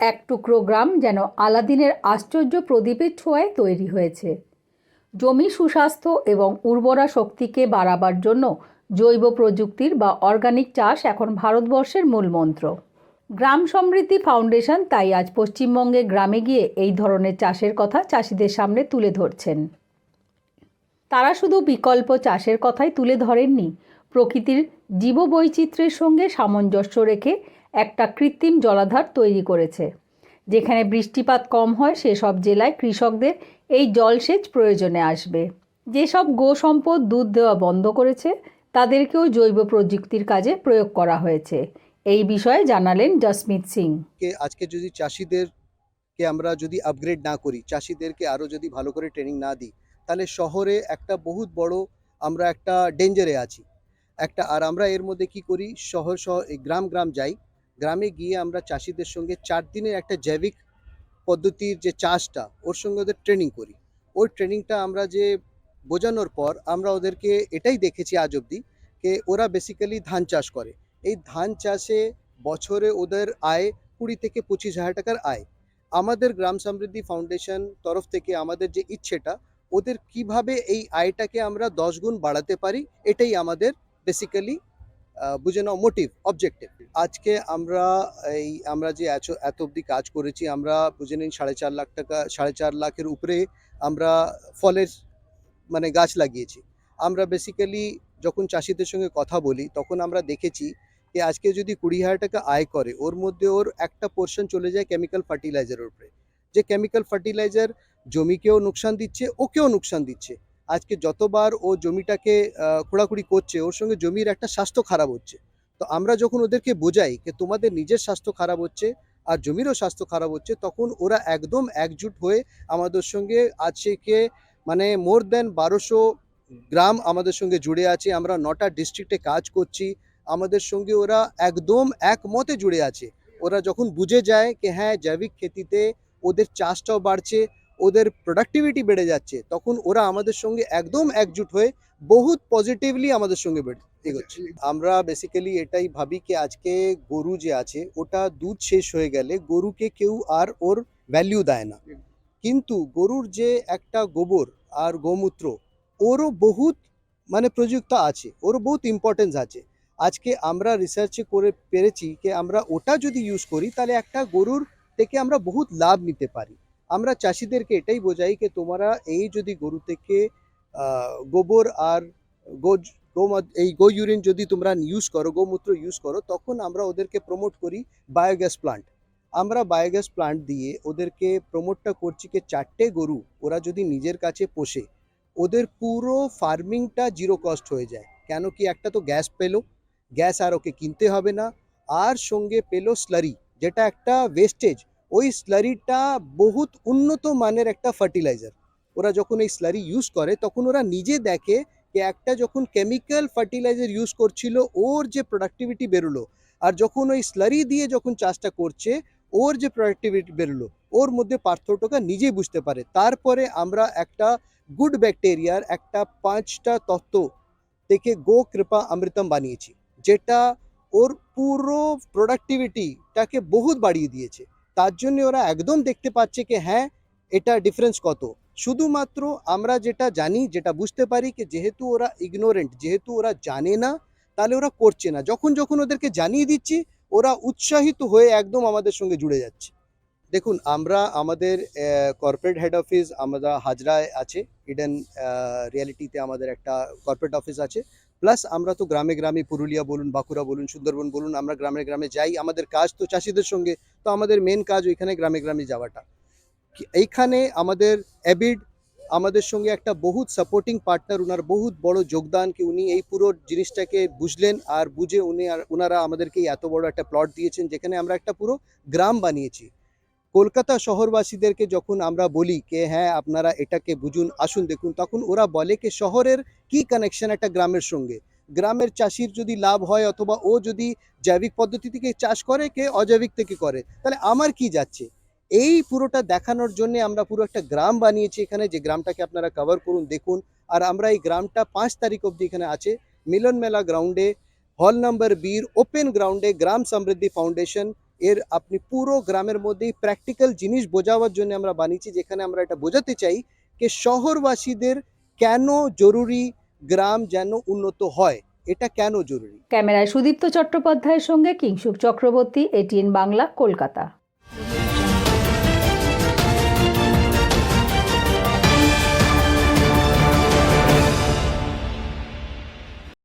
এক টুকরো গ্রাম যেন আলাদিনের আশ্চর্য প্রদীপের ছোঁয়ায় তৈরি হয়েছে। জমি সুস্বাস্থ্য এবং উর্বরা শক্তিকে বাড়াবার জন্য জৈব প্রযুক্তির বা অর্গানিক চাষ এখন ভারতবর্ষের মূল মন্ত্র। গ্রাম সমৃদ্ধি ফাউন্ডেশন তাই আজ পশ্চিমবঙ্গে গ্রামে গিয়ে এই ধরনের চাষের কথা চাষিদের সামনে তুলে ধরছেন। তারা শুধু বিকল্প চাষের কথাই তুলে ধরেননি, প্রকৃতির জীববৈচিত্র্যের সঙ্গে সামঞ্জস্য রেখে একটা কৃত্রিম জলাধার তৈরি করেছে। যেখানে বৃষ্টিপাত কম হয়, সেসব জেলায় কৃষকদের এই জলসেচ প্রয়োজনে আসবে। যেসব গো সম্পদ দুধ দেওয়া বন্ধ করেছে, তাদেরকেও জৈব প্রযুক্তির কাজে প্রয়োগ করা হয়েছে। এই বিষয়ে জানালেন জসমিত সিং। আজকে যদি চাষিদেরকে আমরা যদি আপগ্রেড না করি, চাষিদেরকে আরও যদি ভালো করে ট্রেনিং না দিই, তাহলে শহরে একটা বহুত বড় আমরা একটা ডেঞ্জারে আছি। একটা, আর আমরা এর মধ্যে কি করি? শহর শহর গ্রাম গ্রাম যাই গ্রামে গিয়ে আমরা চাষিদের সঙ্গে চার দিনের একটা জৈবিক পদ্ধতির যে চাষটা, ওর সঙ্গে ওদের ট্রেনিং করি। ওই ট্রেনিংটা আমরা যে বোঝানোর পর আমরা ওদেরকে এটাই দেখেছি আজ অবধি যে ওরা বেসিক্যালি ধান চাষ করে। এই ধান চাষে বছরে ওদের আয় কুড়ি থেকে পঁচিশ হাজার টাকার আয়। আমাদের গ্রাম সমৃদ্ধি ফাউন্ডেশন তরফ থেকে আমাদের যে ইচ্ছেটা, ওদের কীভাবে এই আয়টাকে আমরা দশ গুণ বাড়াতে পারি, এটাই আমাদের বেসিক্যালি বুঝে নাও মোটিভ অবজেক্টিভ আজকে আমরা এই, আমরা যে এত অবধি কাজ করেছি, আমরা বুঝে নিন সাড়ে চার লাখ টাকা, সাড়ে চার লাখের উপরে আমরা ফলের মানে গাছ লাগিয়েছি। আমরা বেসিক্যালি যখন চাষিদের সঙ্গে কথা বলি, তখন আমরা দেখেছি যে আজকে যদি কুড়ি হাজার টাকা আয় করে, ওর মধ্যে ওর একটা পোর্শন চলে যায় কেমিক্যাল ফার্টিলাইজারের উপরে। যে কেমিক্যাল ফার্টিলাইজার জমিকেও নুকসান দিচ্ছে, ওকেও নুকসান দিচ্ছে। আজকে যতবার ও জমিটাকে খোঁড়াখুড়ি করছে, ওর সঙ্গে জমির একটা স্বাস্থ্য খারাপ হচ্ছে। তো আমরা যখন ওদেরকে বোঝাই যে তোমাদের নিজের স্বাস্থ্য খারাপ হচ্ছে আর জমিরও স্বাস্থ্য খারাপ হচ্ছে, তখন ওরা একদম একজুট হয়ে আমাদের সঙ্গে আজকে মানে মোর দেন বারোশো গ্রাম আমাদের সঙ্গে জুড়ে আছে। আমরা নটা ডিস্ট্রিক্টে কাজ করছি। আমাদের সঙ্গে ওরা একদম একমতে জুড়ে আছে। ওরা যখন বুঝে যায় যে হ্যাঁ জৈবিক খেতিতে ওদের চাষটাও বাড়ছে ওদের প্রোডাক্টিভিটি বেড়ে যাচ্ছে, তখন ওরা আমাদের সঙ্গে একদম একজুট হয়ে বহুত পজিটিভলি আমাদের সঙ্গে বেড়ে এগোচ্ছে। আমরা বেসিক্যালি এটাই ভাবি কি আজকে গরু যে আছে, ওটা দুধ শেষ হয়ে গেলে গরুকে কেউ আর ওর ভ্যালিউ দেয় না। কিন্তু গরুর যে একটা গোবর আর গোমূত্র, ওরও বহুত মানে প্রযুক্ত আছে, ওরও বহুত ইম্পর্টেন্স আছে। আজকে আমরা রিসার্চে করে পেরেছি যে আমরা ওটা যদি ইউজ করি, তাহলে একটা গরুর থেকে আমরা বহুত লাভ নিতে পারি। আমরা চাষিদেরকে এটাই বোঝাই যে তোমরা এই যদি গরু থেকে গোবর আর গো এই গো ইউরিন যদি তোমরা ইউজ করো, গোমূত্র ইউজ করো, তখন আমরা ওদেরকে প্রমোট করি বায়োগ্যাস প্লান্ট আমরা বায়োগ্যাস প্লান্ট দিয়ে ওদেরকে প্রমোটটা করছি যে চারটে গরু ওরা যদি নিজের কাছে পোষে, ওদের পুরো ফার্মিংটা জিরো কস্ট হয়ে যায়। কেন কি একটা তো গ্যাস পেল গ্যাস আর ওকে কিনতে হবে না। আর সঙ্গে পেল স্লারি যেটা একটা ওয়েস্টেজ ওই স্লারিটা বহুত উন্নত মানের একটা ফার্টিলাইজার ওরা যখন এই স্লারি ইউজ করে, তখন ওরা নিজে দেখে যে একটা যখন কেমিক্যাল ফার্টিলাইজার ইউজ করছিল, ওর যে প্রোডাক্টিভিটি বেরোলো। আর যখন ওই স্লারি দিয়ে যখন চাষটা করছে, ওর যে প্রোডাক্টিভিটি বেরোলো, ওর মধ্যে পার্থক্যটা নিজেই বুঝতে পারে। তারপরে আমরা একটা গুড ব্যাকটেরিয়ার একটা পাঁচটা তত্ত্ব থেকে গো কৃপা অমৃতম বানিয়েছি, যেটা ওর পুরো প্রোডাক্টিভিটিটাকে বহুত বাড়িয়ে দিয়েছে। তার জন্য ওরা একদম দেখতে পাচ্ছে কি হ্যাঁ এটা ডিফারেন্স কত। শুধুমাত্র আমরা যেটা জানি, যেটা বুঝতে পারি কি, যেহেতু ওরা ইগনোরেন্ট যেহেতু ওরা জানে না, তাহলে ওরা করছে না। যখন যখন ওদেরকে জানিয়ে দিচ্ছি, ওরা উৎসাহিত হয়ে একদম আমাদের সঙ্গে জুড়ে যাচ্ছে। দেখুন, আমরা আমাদের কর্পোরেট হেড অফিস আমরা হাজরায় আছে ইডেন রিয়ালিটিতে আমাদের একটা কর্পোরেট অফিস আছে। প্লাস আমরা তো গ্রামে গ্রামে পুরুলিয়া বলুন, বাঁকুড়া বলুন, সুন্দরবন বলুন, আমরা গ্রামে গ্রামে যাই। আমাদের কাজ তো চাষিদের সঙ্গে। তো আমাদের মেন কাজ ওইখানে গ্রামে গ্রামে যাওয়াটা। এইখানে আমাদের অ্যাবিড আমাদের সঙ্গে একটা বহুত সাপোর্টিং পার্টনার ওনার বহুত বড় যোগদান কি উনি এই পুরো জিনিসটাকে বুঝলেন আর বুঝে উনি আর ওনারা আমাদেরকে এত বড় একটা প্লট দিয়েছেন, যেখানে আমরা একটা পুরো গ্রাম বানিয়েছি। কলকাতা শহরবাসীদেরকে যখন আমরা বলি কে হ্যাঁ আপনারা এটাকে বুঝুন, আসুন দেখুন, তখন ওরা বলে কি শহরের কি কানেকশন একটা গ্রামের সঙ্গে। গ্রামের চাষির যদি লাভ হয় অথবা ও যদি জৈবিক পদ্ধতি থেকে চাষ করে, কে অজৈবিক থেকে করে। তাহলে আমার কি যাচ্ছে? এই পুরোটা দেখানোর জন্য আমরা পুরো একটা গ্রাম বানিয়েছি এখানে, যে গ্রামটাকে আপনারা কভার করুন, দেখুন। আর আমরা এই গ্রামটা পাঁচ তারিখ অবধি এখানে আছে। মিলন মেলা গ্রাউন্ডে হল নাম্বার বির ওপেন গ্রাউন্ডে গ্রাম সমৃদ্ধি ফাউন্ডেশন এর আপনি পুরো গ্রামের মধ্যেই প্র্যাকটিক্যাল জিনিস বোঝাবার জন্য আমরা বানিয়েছি, যেখানে আমরা এটা বোঝাতে চাই যে শহরবাসীদের কেন জরুরি গ্রাম যেন উন্নত হয়, এটা কেন জরুরি? ক্যামেরায় সুদীপ্ত চট্টোপাধ্যায়ের সঙ্গে কিংশুক চক্রবর্তী, এটিএন বাংলা, কলকাতা।